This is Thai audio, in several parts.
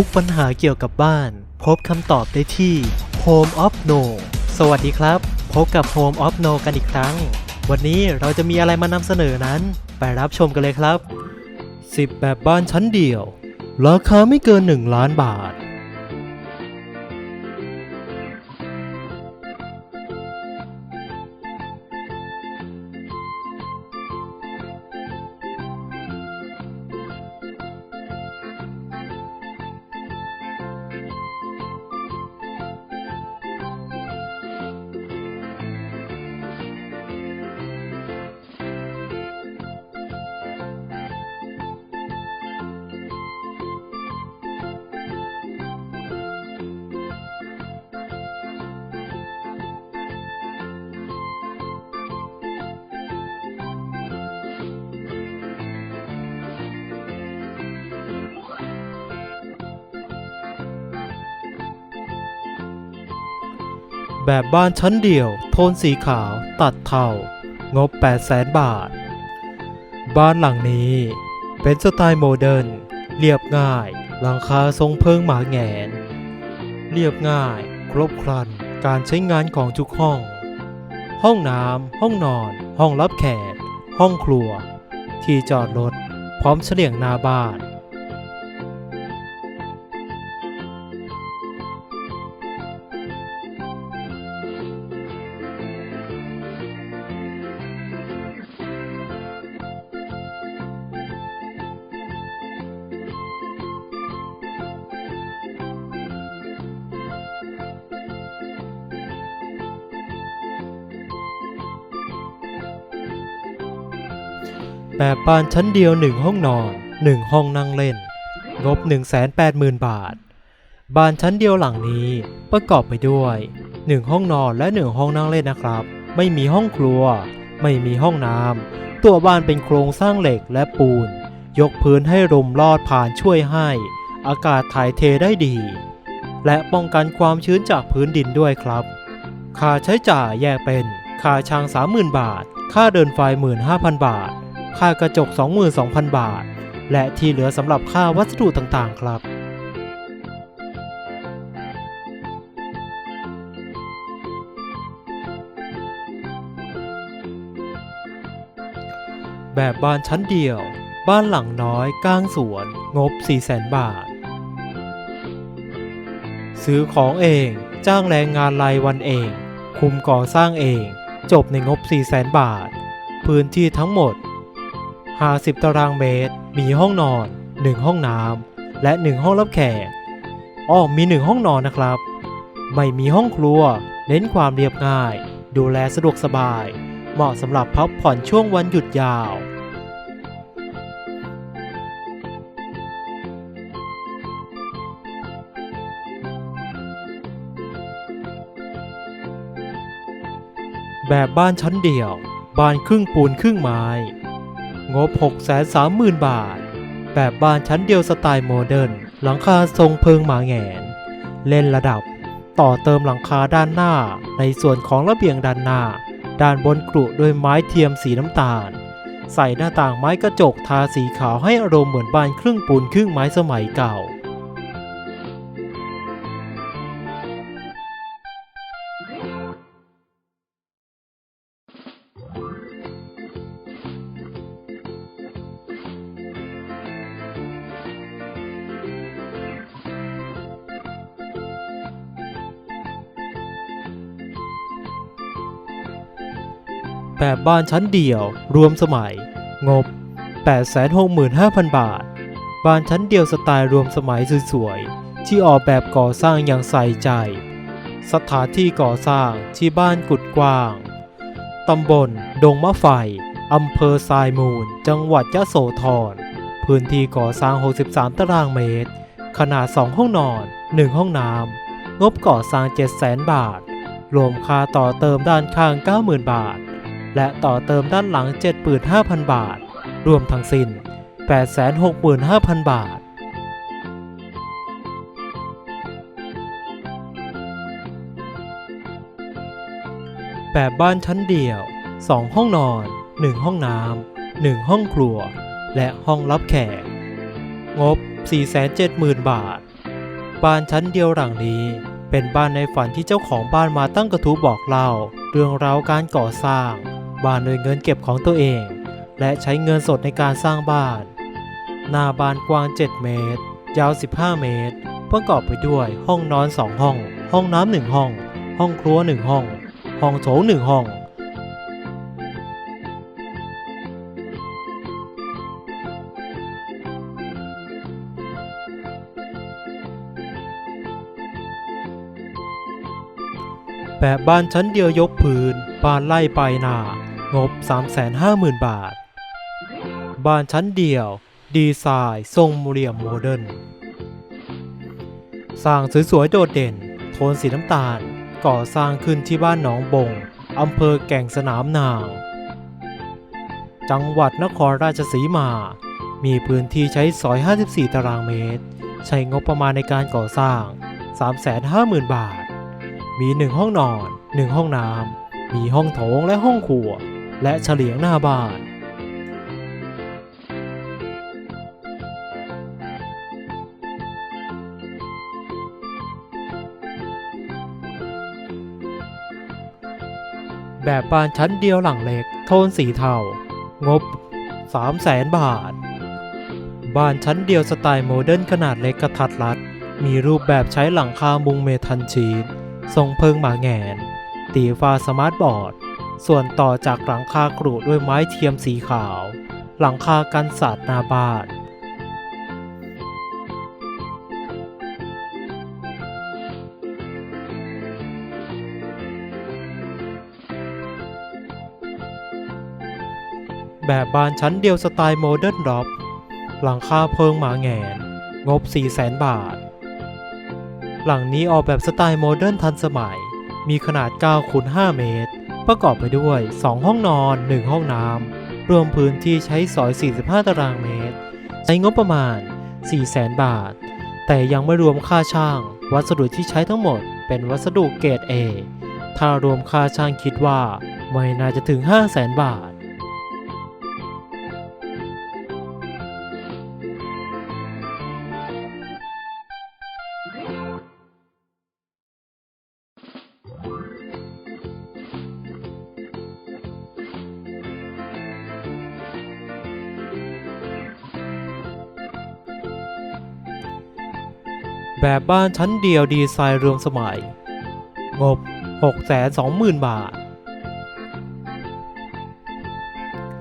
ทุกปัญหาเกี่ยวกับบ้าน พบคำตอบได้ที่ Home of No สวัสดีครับ พบกับ Home of No กันอีกครั้ง วันนี้เราจะมีอะไรมานำเสนอนั้น ไปรับชมกันเลยครับ 10 แบบบ้านชั้นเดียว ราคาไม่เกิน 1 ล้านบาท แบบบ้านชั้นเดียว โทนสีขาวตัดเทางบ 800,000บาท บ้านหลังนี้เป็นสไตล์โมเดิร์นเรียบง่าย หลังคาทรงเพิงหมาแหงน เรียบง่าย ครบครัน การใช้งานของทุกห้อง ห้องน้ำห้องนอน ห้องรับแขกห้องครัว ที่จอดรถ พร้อมเฉลี่ยงหน้าบ้าน แบบบ้านชั้นเดียว 1 ห้องนอน 1 ห้องนั่งเล่น งบ 180,000 บาท บ้านชั้นเดียวหลังนี้ประกอบไปด้วย 1 ห้องนอนและ 1 ห้องนั่งเล่นนะครับ ไม่มีห้องครัว ไม่มีห้องน้ำตัวบ้านเป็นโครงสร้างเหล็กและปูน ยกพื้นให้ลมลอดผ่านช่วยให้ อากาศถ่ายเทได้ดี และป้องกันความชื้นจากพื้นดินด้วยครับ ค่าใช้จ่ายแยกเป็น ค่าช่าง30,000 บาท ค่าเดินไฟ 15,000 บาท ค่ากระจก 22,000 บาท และที่เหลือสำหรับค่าวัสดุต่างๆ ครับแบบบ้านชั้นเดียว บ้านหลังน้อยกลางสวน งบ 400,000บาท ซื้อของเอง จ้างแรงงานรายวันเอง คุมก่อสร้างเอง จบในงบ 400,000 บาท พื้นที่ทั้งหมด 50 ตารางเมตร มีห้องนอน 1 ห้องน้ำและ 1 ห้องรับแขกอ้อมี 1 ห้องนอนนะครับ ไม่มีห้องครัว เน้นความเรียบง่าย ดูแลสะดวกสบาย เหมาะสำหรับพักผ่อนช่วงวันหยุดยาวแบบบ้านชั้นเดียว บ้านครึ่งปูนครึ่งไม้ งบ 630,000 บาท แบบบ้านชั้นเดียวสไตล์โมเดิร์นหลังคาทรงเพิงหมาแหงน เล่นระดับ ต่อเติมหลังคาด้านหน้า ในส่วนของระเบียงด้านหน้า ด้านบนกรุด้วยไม้เทียมสีน้ำตาล ใส่หน้าต่างไม้กระจกทาสีขาวให้อารมณ์เหมือนบ้านครึ่งปูนครึ่งไม้สมัยเก่า แบบบ้านชั้นเดียว รวมสมัย งบ 865,000 บาท บ้านชั้นเดียวสไตล์รวมสมัยสวยๆ ที่ออกแบบก่อสร้างอย่างใส่ใจ สถานที่ก่อสร้างที่บ้านกุดกว้าง ตำบล ดงมะไฟ อำเภอทรายมูล จังหวัดยะโสธร พื้นที่ก่อสร้าง 63 ตารางเมตร ขนาด 2 ห้องนอน 1 ห้องน้ำงบก่อสร้าง 700,000 บาท รวมค่าต่อเติมด้านข้าง 90,000 บาท และต่อเติมด้านหลัง 75,000 บาท รวมทั้งสิ้น 865,000 บาท แบบบ้านชั้นเดียว 2 ห้องนอน 1 ห้องน้ำ 1 ห้องครัว และห้องรับแขก งบ 470,000 บาท บ้านชั้นเดียวหลังนี้เป็นบ้านในฝันที่เจ้าของบ้านมาตั้งกระทู้บอกเล่า เรื่องราวการก่อสร้าง บ้านโดยเงินเก็บของตัวเอง และใช้เงินสดในการสร้างบ้าน หน้าบ้านกว้าง 7 เมตร ยาว 15 เมตร ประกอบไปด้วยห้องนอน 2 ห้อง ห้องน้ำหนึ่งห้อง ห้องครัว 1 ห้อง ห้องโถง1ห้องแบบบ้านชั้นเดียวยกพื้นบ้านไล่ไปนา งบ 350,000 บาทบ้านชั้นเดียว ดีไซน์ทรงเหลี่ยมโมเดิร์นสร้างสวยๆ โดดเด่น โทนสีน้ำตาล ก่อสร้างขึ้นที่บ้านหนองบง อำเภอแก่งสนามนางจังหวัดนครราชสีมา มีพื้นที่ใช้สอย 54 ตารางเมตร ใช้งบประมาณในการก่อสร้าง 350,000 บาท มี 1 ห้องนอน 1 ห้องน้ำมีห้องโถงและห้องครัว และเฉลียงหน้าบ้านแบบบ้านชั้นเดียวหลังเล็ก โทนสีเทา งบ 3 0 0แสนบาทบ้านชั้นเดียวสไตล์โมเดิร์นขนาดเล็กกระทัดรัด มีรูปแบบใช้หลังคามุงเมทัลชีตทรงเพิงหมาแงน ตีฟ้าสมาร์ทบอร์ด ส่วนต่อจากหลังคากรูดด้วยไม้เทียมสีขาว หลังคากันศาสตร์นาบานแบบบานชั้นเดียวสไตล์โมเดิร์นด็อปหลังคาเพิงหมาแงน งบ 4 0 0แสนบาท หลังนี้ออกแบบสไตล์โมเดิร์นทันสมัย มีขนาด9คูณ5เมตร ประกอบไปด้วย 2 ห้องนอน 1 ห้องน้ำ รวมพื้นที่ใช้สอย 45 ตารางเมตร ใช้งบประมาณ 400,000 บาท แต่ยังไม่รวมค่าช่าง วัสดุที่ใช้ทั้งหมดเป็นวัสดุเกรด A ถ้ารวมค่าช่างคิดว่า ไม่น่าจะถึง 500,000 บาท แบบบ้านชั้นเดียวดีไซน์รวมสมัย งบ 620,000 บาท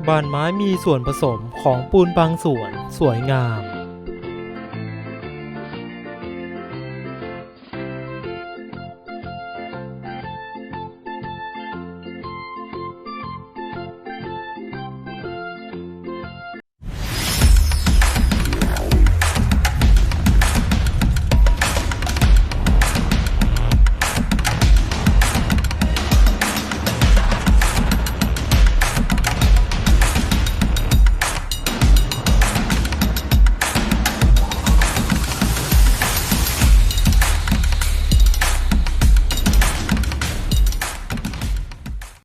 บ้านไม้มีส่วนผสมของปูนบางส่วนสวยงาม